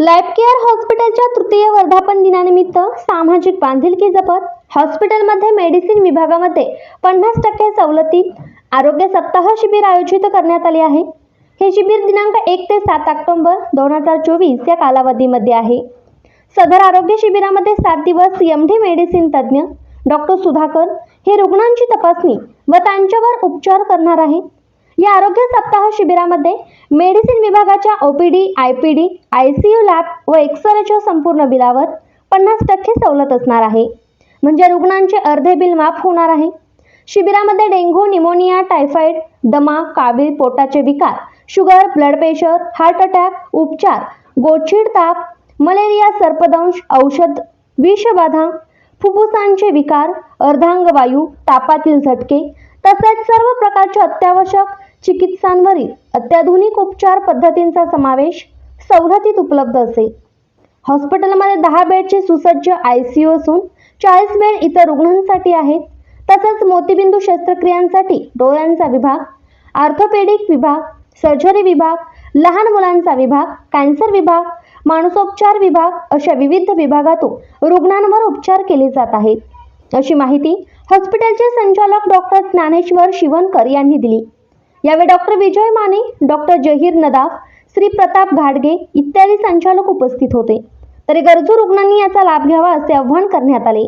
Life care हॉस्पिटलच्या तृतीय वर्धापन दिनानिमित्त सामाजिक बांधिलकी जपत हॉस्पिटलमध्ये मेडिसिन विभागामध्ये पन्नास टक्के सवलतीत आरोग्य सप्ताह शिबिर आयोजित करण्यात आले आहे. हे शिबिर दिनांक एक ते सात ऑक्टोंबर दोन हजार चोवीस या कालावधीमध्ये आहे. सदर आरोग्य शिबिरामध्ये सात दिवस एम डी मेडिसिन तज्ज्ञ डॉक्टर सुधाकर हे रुग्णांची तपासणी व त्यांच्यावर उपचार करणार आहेत. या आरोग्य सप्ताह शिबिरामध्ये मेडिसिन विभागाच्या ओपीडी आयपीडी आयसीयू लॅब व एक्सरेच्या संपूर्ण बिलावर पन्नास टक्के सवलत असणार आहे. म्हणजे रुग्णांचे अर्धे बिल माफ होणार आहे. शिबिरामध्ये डेंग्यू निमोनिया टायफॉइड दमा कावीळ पोटाचे विकार sugar blood pressure heart attack उपचार गोचिड ताप मलेरिया सर्पदंश औषध विषबाधा फुफ्फुसांचे विकार अर्धांगवायू तापातील झटके तसेच सर्व प्रकारचे अत्यावश्यक चिकित्सांवरील अत्याधुनिक उपचार पद्धतींचा समावेश सवलतीत उपलब्ध असेल हॉस्पिटलमध्ये दहा बेडचे सुसज्ज आय सी यू असून चाळीस बेड इतर रुग्णांसाठी आहेत. तसंच मोतीबिंदू शस्त्रक्रियांसाठी डोळ्यांचा विभाग आर्थोपेडिक विभाग सर्जरी विभाग लहान मुलांचा विभाग कॅन्सर विभाग माणूसोपचार विभाग अशा विविध विभागातून रुग्णांवर उपचार केले जात आहेत. अशी माहिती हॉस्पिटलचे संचालक डॉक्टर ज्ञानेश्वर शिवनकर यांनी दिली. यावेळी डॉक्टर विजय माने डॉक्टर जहीर नदाफ श्री प्रताप घाडगे इत्यादी संचालक उपस्थित होते. तरी गरजू रुग्णांनी याचा लाभ घ्यावा असे आवाहन करण्यात आले.